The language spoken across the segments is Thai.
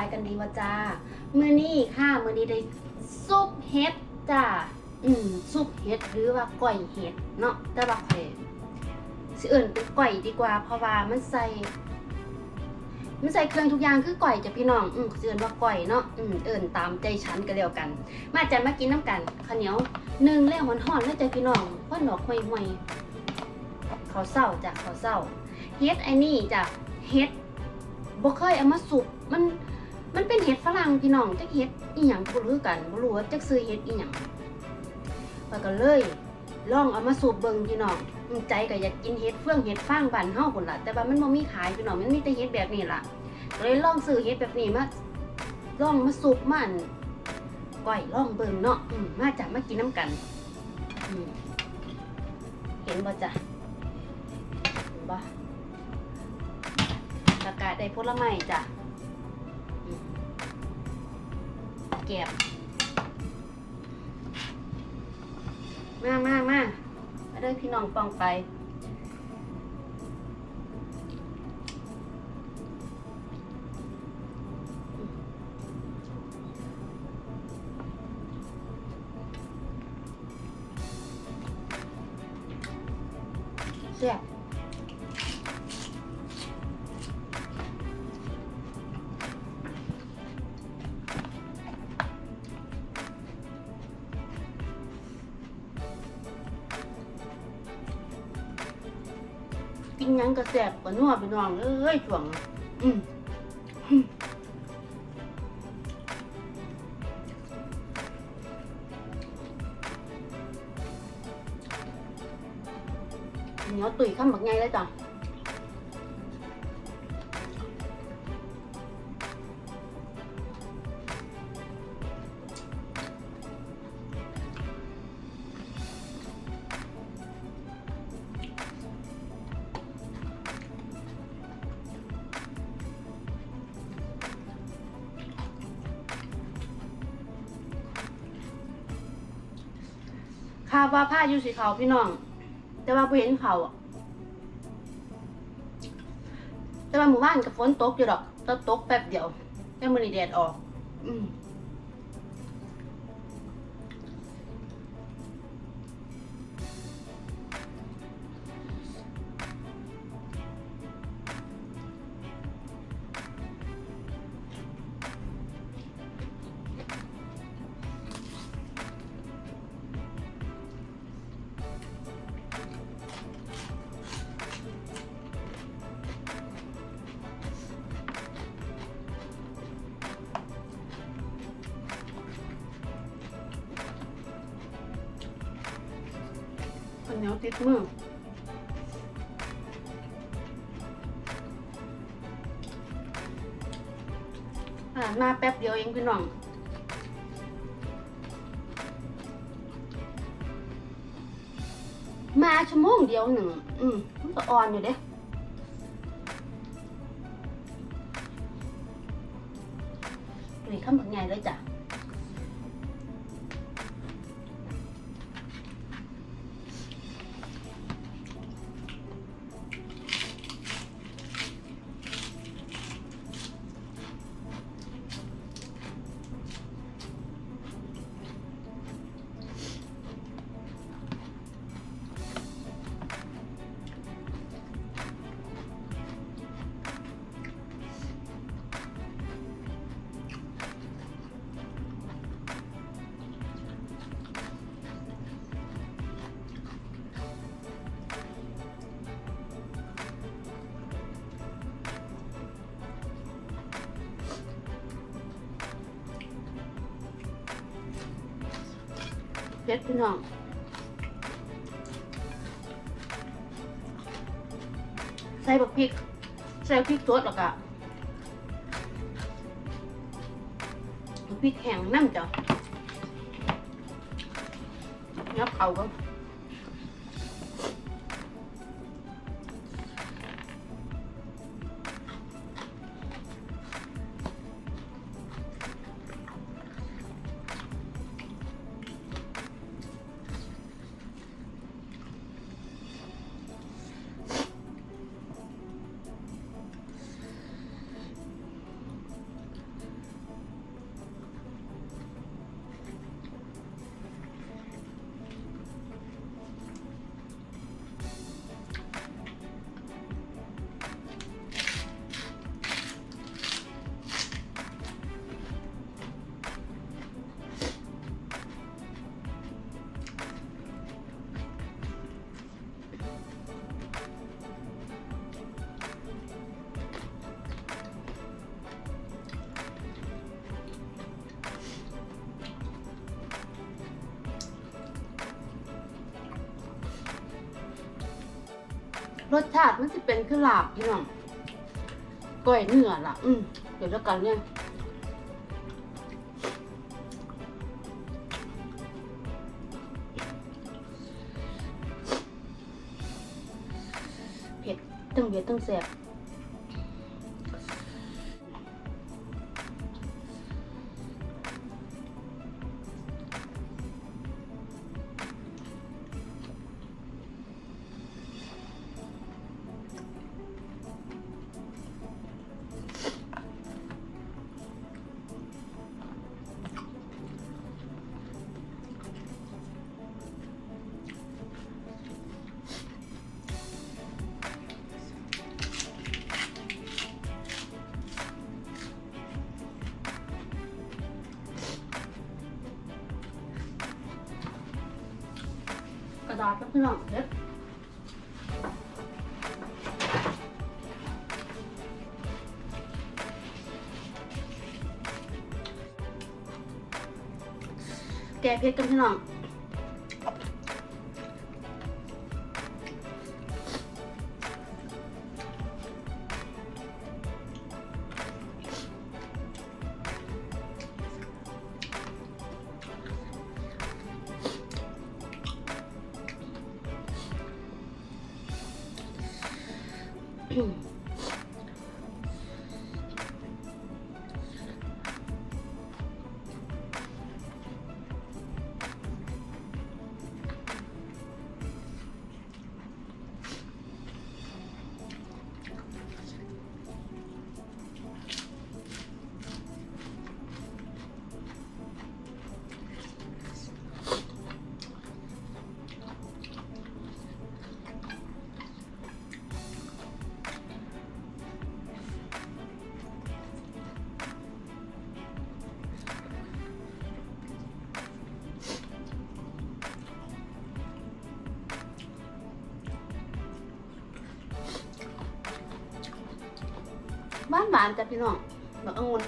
ายกันดีวะจ้า มื้อนี้ค่ะ มื้อนี้ได้ซุปเห็ดจ้า อืมซุปเห็ดหรือว่าก้อยเห็ดเนาะแต่ว่าข่อยสิเอิ่นเป็นก้อยดีกว่าเพราะว่ามันใส่มันใส่เครื่องทุกอย่างคือก่อยจ้ะพี่น้อง อืมสิเอิ้นว่าก่อยเนาะ อืมเอิ่นตามใจฉันก็แล้วกัน มาจ้ะมากินน้ำกันข้าวเหนียวหนึ่งแล้วหอนๆแล้วจ้ะพี่น้องพ่อหนอกห่วยๆเขาวเศร้าจ้ะเขาวเศร้าเฮ็ดไอ้นี่จ้ะเฮ็ดบ่เคยเอามาสุกมัน มันเป็นเฮ็ดฝรั่งพี่น้องจักเฮ็ดอีหยังบ่รู้กันบ่รู้ว่าจักซื้อเฮ็ดอีหยังข้อยก็เลยลองเอามาสูบเบิ่งพี่น้องใจก็อยากกินเฮ็ดเฟื่องเฮ็ดฟางบ้านเฮาพุ่นล่ะแต่ว่ามันบ่มีขายพี่น้องมันมีแต่เฮ็ดแบบนี้ล่ะก็เลยลองซื้อเฮ็ดแบบนี้มาลองมาสูบมันก้อยลองเบิ่งเนาะอืมมาจ้ะมากินน้ำกันอืมเห็นบ่จ้ะบ่แล้วก็ได้ผลไม้จ้ะ แกบมามามามาเด้อพี่น้องปองไป กินหยังกระแสบกระนัวไปน้องเอ้ยช่วงนี้อืมอืมเหนียวตุ๋ยข้ามบักไงเลยจ้ะ ภาวว่าผ้าอยู่สีขาวพี่น้อง แต่ว่าไ่เห็นเขาอะแต่ว่าหมู่บ้านกับฝนตกอยู่ดอกตกตกแป๊บเดียวแต่มือนีแดดออก อืม เหนียวติดมืออ่ามาแป๊บเดียวเองพี่น้องมาชั่วโมงเดียวหนึ่ง อืมมันก็อ่อนอยู่เด้ดุยข้ามผักใหญ่เลยจ้ะ เพชรพี่น้องใส่บักพริก ใส่พริกสดแล้วก็บักพริกแห้งน้ำจ้ะงับเขาก็ รสชาติมันจะเป็นคือลาบพี่น้องก้อยเนื้อล่ะ อืมเดี๋ยวแล้วกันเนี่ยเผ็ดตั้งเผ็ดตั้งแสบ ดาษกับพี่น้องเด็ดแกเพชรกันพี่น้อง 嗯。 บ้านหวานจ้ะพี่น้องแบบองุ่น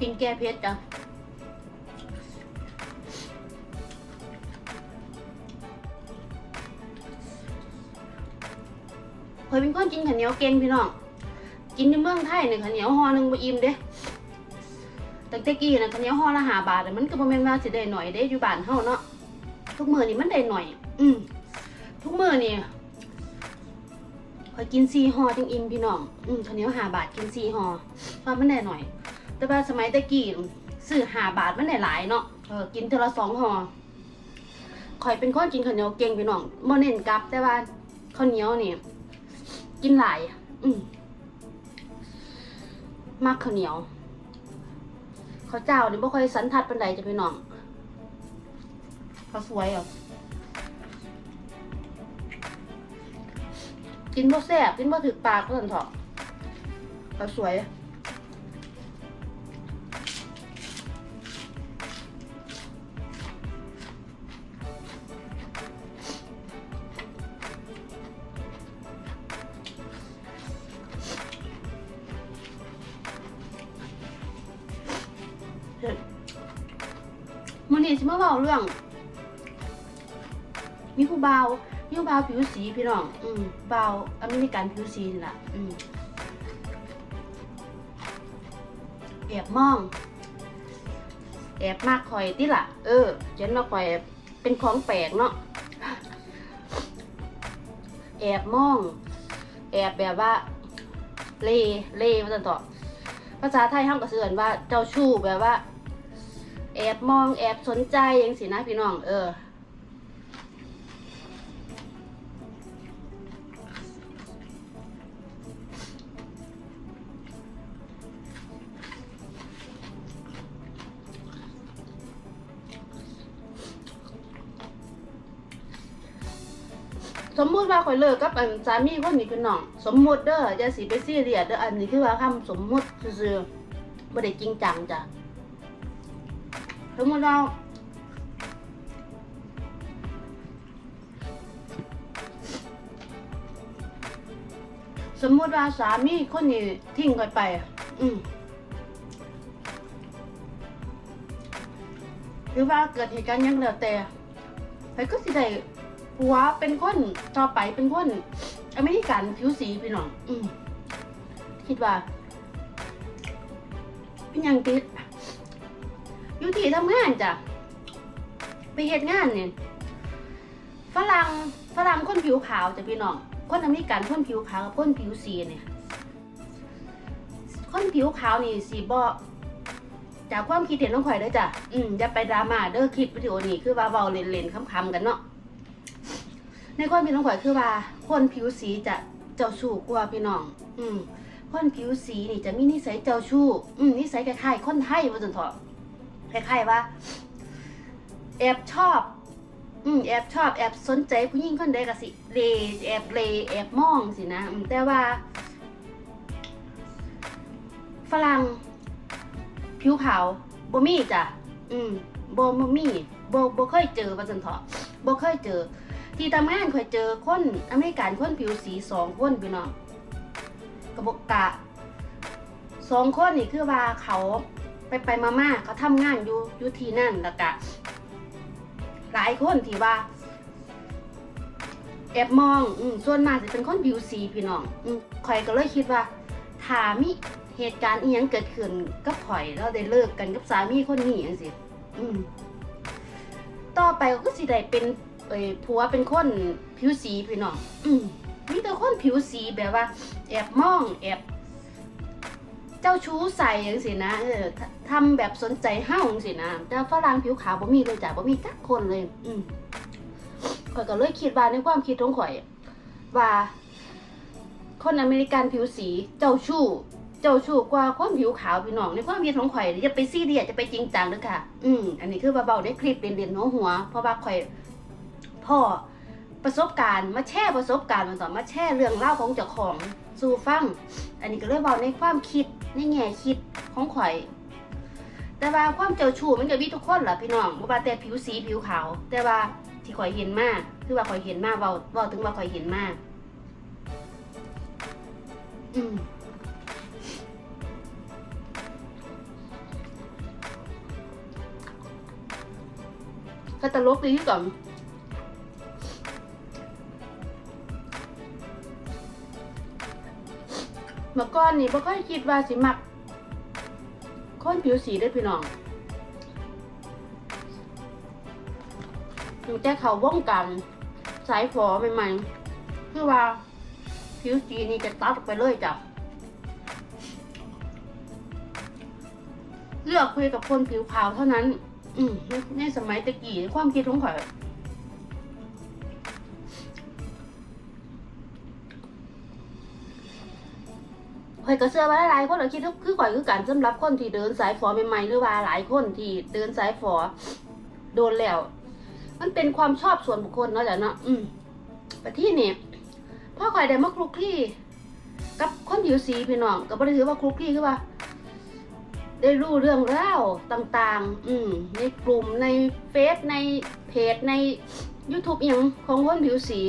กินแก้เผ็ดจ้ะเคยเป็นคนกินข้าวเหนียวเก่งพี่น้อง กินในเมืองไทยเนี่ยข้าวเหนียวห่อหนึ่งบ่อิ่มเด้แต่ตะกี้นะข้าวเหนียวห่อละหาบาทมันก็บ่แม่นว่าสิได้หน่อยเด้อยู่บ้านเฮาเนาะ ทุกมื้อนี่มันได้หน่อย อืม มื้อนี่คอยกินสี่ห่อจังอิ่มพี่น้อง อืมข้าวเหนียวห้าบาทกินสี่ห่อเพราะมันได้หน่อย แต่ว่าสมัยตะกี้ซื้อห้าบาทมันได้หลายเนาะ เออ กินเทอละสองห่อคอยเป็นคนกินข้าวเหนียวเก่งพี่น้องบ่เน้นกับ แต่ว่าข้าวเหนียวนี่ กินหลาย อืมมักข้าวเหนียวข้าวเจ้านี่บ่ค่อยสันทัดปานใดจ้ะพี่น้องข้าวสวยอะ กินบ่แซ่บกินบ่ถึกปากเพิ่นเถอะข้าสวยมื่อนี้สิมาเว้าเรื่อง มีผู้บ่าว บ่าวผิวสีพี่น้อง อืมบ่าวอเมริกันผิวสีนี่ล่ะ อืมแอบมอง แอบมากคอยติล่ะ เออ เจนเราคอยเป็นของแปลกเนาะ แอบมอง แอบแบบว่า เลเลว่าจันต่อภาษาไทยห้ามกระเสือนว่าเจ้าชู้แบบว่า แอบมองแอบสนใจยังสินะพี่น้อง เออ สมมุติว่าข่อยเลิกกับอันสามีคนนี้พี่น้อง สมมุติเด้ออย่าสิไปซีเรียสเด้ออันนี้คือว่าคำสมมุติซื่อๆบ่ได้จริงจังจ้ะสมมุติเราสมมุติว่าสามีคนนี้ทิ้งข่อยไป อืมหรือว่าเกิดเหตุการณ์ยังแล้วแต่ไปก็สิได้ ผัวเป็นคนต่อไปเป็นคนอเมริกันผิวสีพี่น้อง อืมคิดว่าเป็นยังติดอยู่ที่ทำงานจ้ะไปเหตุงานเนี่ยฝรั่งฝรั่งคนผิวขาวจ้ะพี่น้องคนอเมริกันคนผิวขาวกับคนผิวสีเนี่ยคนผิวขาวนี่สีบอจากความคิดเห็นน้องข่อยเด้อจ้ะ อืมอย่าไปดราม่าเด้อคลิปวิดีโอนี้คือว่าเบาเล่นๆคำๆกันเนาะ ในความคิดน้องข่อยคือว่า คนผิวสีจะเจ้าชู้กว่าพี่น้อง อืมคนผิวสีนี่จะมีนิสัยเจ้าชู้ อืมนิสัยคล้ายๆคนไทยว่าจังเถอะคล้ายๆว่า แอบชอบ อืมแอบชอบแอบสนใจผู้หญิงคนใดก็สิเลแอบเลแอบมองสินะอืมแต่ว่า ฝรั่งผิวขาวบ่มีจ้ะ อืมบ่บ่มีบ่บ่เคยเจอว่าจังเถาะบ่เคยเจอ ที่ทำงานเคยเจอคนอเมริกันคนผิวสีสองคนพี่น้องกระบอกกะสองคนนี่คือว่าเขาไปไปมามาเขาทำงานอยู่อยู่ที่นั่นแล้วกะ หลายคนที่ว่า แอบมองอืมส่วนมากจะเป็นคนผิวสีพี่น้องอืมข่อยก็เลยคิดว่าถ้ามีเหตุการณ์อีหยังเกิดขึ้นกับข่อยแล้วได้เลิกกันกับสามีคนนี้จังซี่อืมต่อไปก็สิได้เป็น อ้ยผัวเป็นคนผิวสีพี่น้องอืมีแต่คนผิวสีแบบว่า แอบมองแอบ เจ้าชู้ใส่จังซี่นะเออทำแบบสนใจเฮาจังซี่นะแต่ฝรั่งผิวขาวบ่มีเลยจ้ะบ่มีจักคนเลย อืมข่อยก็เลยคิดว่าในความคิดของข่อย ว่า คนอเมริกันผิวสีเจ้าชู้เจ้าชู้กว่าคนผิวขาวพี่น้องในความคิดของข่อยอย่าไปซีเรียจะไปจริงจังเด้อค่ะ อืมอันนี้คือว่าเบาได้คลิปเรียนๆหัวหัวเพราะว่าข่อย พ่อประสบการณ์มาแชร์ประสบการณ์มาต่อมาแชร์เรื่องเล่าของเจ้าของสู่ฟัง อันนี้ก็เลยเบาในความคิดในแง่คิดของข่อย แต่ว่าความเจ้าชู้มันก็มีทุกคนแหละพี่น้องบ่ว่าแต่ผิวสีผิวขาว แต่ว่าที่ข่อยเห็นมากคือว่าข่อยเห็นมาเบาเบาถึงว่าข่อยเห็นมาอืมก็ตลกดีที่ก่อน เมื่อก่อนนี่บ่ค่อยคิดว่าสิมักคนผิวสีได้พี่น้องถึงแต่เขาว่องกันสายฝอใหม่ๆคือว่า ผิวสีนี่จะตัดไปเลยจ้ะเลือกคุยกับคนผิวขาวเท่านั้น อืมในในสมัยตะกี้ความคิดของข่อย อยก็เชื่อว่าหลายๆคนเราคิดว่าคือข่อยคือการสำหรับคนที่เดินสายฝอใหม่ๆหรือว่าหลายคนที่เดินสายฝอโดนแล้ว มันเป็นความชอบส่วนบุคคลเนาะจ้ะเนาะอืมแต่ที่นี่พ่อข่อยได้มาคลุกคลี่กับคนผิวสีพี่น้องก็บ่ได้ถือว่าคลุกคลี่คือว่า ได้รู้เรื่องราวต่าง ๆ อืมในกลุ่มในเฟซในเพจใน YouTube อย่างของคนผิวสี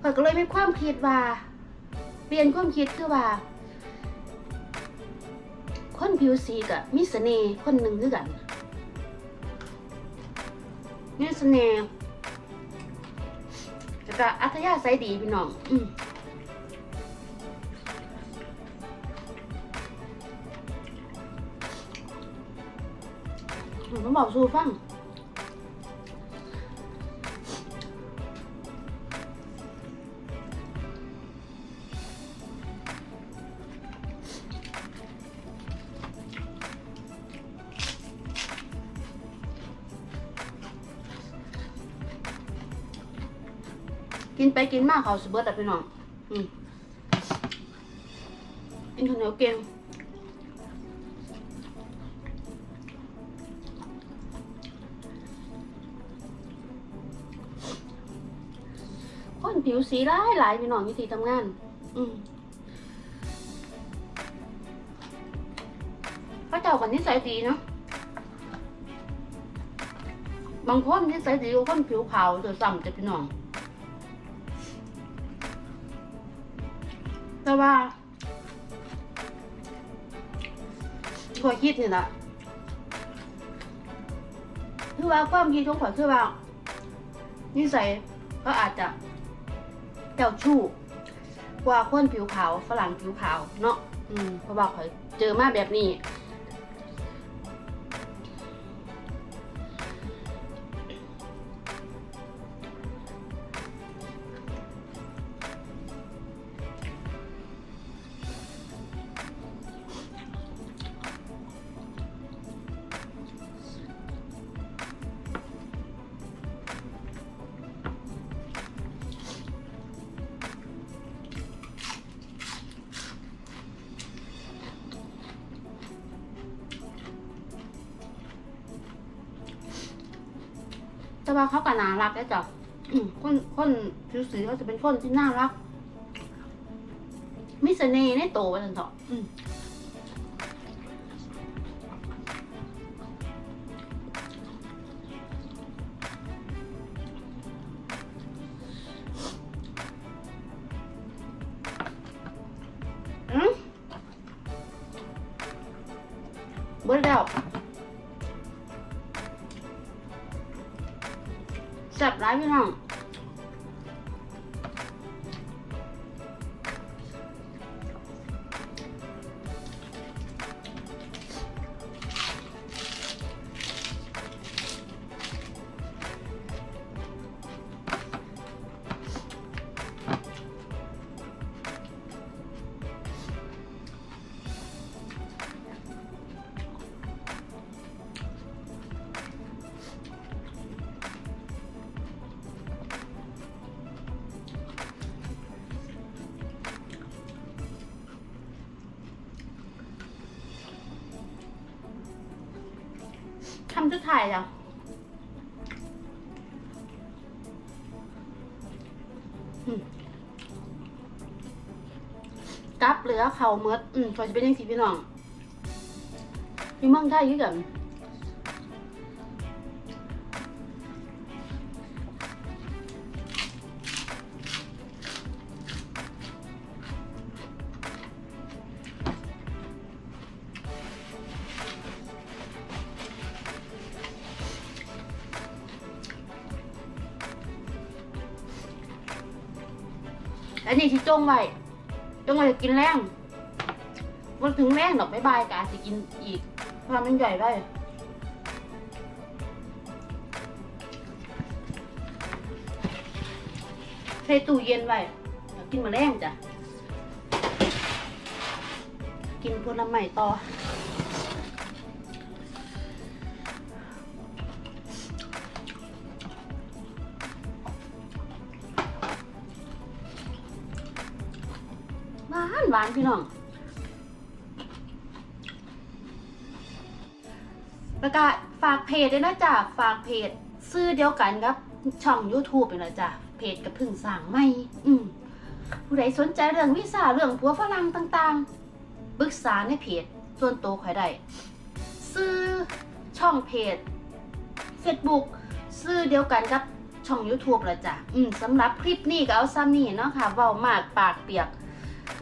ข้อยก็เลยมีความคิดว่า เปลี่ยนความคิดคือว่า คนผิวสีกับมีเสน่ห์คนหนึ่งคือกันมีเสน่ห์แล้วก็อัธยาศัยดีพี่น้องอืมผมต้องบอกสู้ฟัง ไปกินมากเขาสเบิร์ตอะพี่น้องอืมกินข้าวเหนียวเก่งคนผิวสีหลายหลายพี่น้องยู่ที่ทำงาน อืมพระเจ้ากันนิสัยดีเนาะบางคนนิสัยดีกว่าคนผิวขาวเดือดซ้ำจะพี่น้อง แต่ว่าขอยคิดนี่แหละคือว่าความคิดของข่อยคือว่า นิสัยก็อาจจะเจ้าชู้กว่าคนผิวขาวฝรั่งผิวขาวเนาะอืมเพราะว่าข่อยเจอมาแบบนี้ แต่ว่าเขาก็น่ารักแล้วจ้ะคนคนผิวสีเขาจะเป็นคนที่น่ารักมีเสน่ห์ในโตวว่าจันเถอะ จับร้ายพี่น้อง จุดถ่ายจ้ะอืมกลับเหลือเขาเมดอืมพอยจะเป็นยังสิพี่น้องมีเมืองได้ยู่กัน อันนี้ที่จงไว้จงไว้จะกินแรงวันถึงแรงดอกบ๊ายบายกอาจจะกินอีกเพราะว่ามันใหญ่ได้ใส่ตู้เย็นไว้กินมาแรงจ้ะ กินผลไม้ต่อานหวานพี่น้องแล้วก็ฝากเพจด้วยนะจ๊ะฝากเพจซื้อเดียวกันครับ ช่อง YouTube เป็นละจ้ะเพจกับพึ่งสร้างไม่อืมผู้ใดสนใจเรื่องวีซ่าเรื่องผัวฝรั่งต่างๆปรึกษาในเพจส่วนตัวใครได้ซื้อช่องเพจ Facebook ซื้อเดียวกันกับช่อง YouTube ละจ้ะ อืมสำหรับคลิปนี้ก็เอาซ้ำนี่เนาะค่ะเว้ามากปากเปียก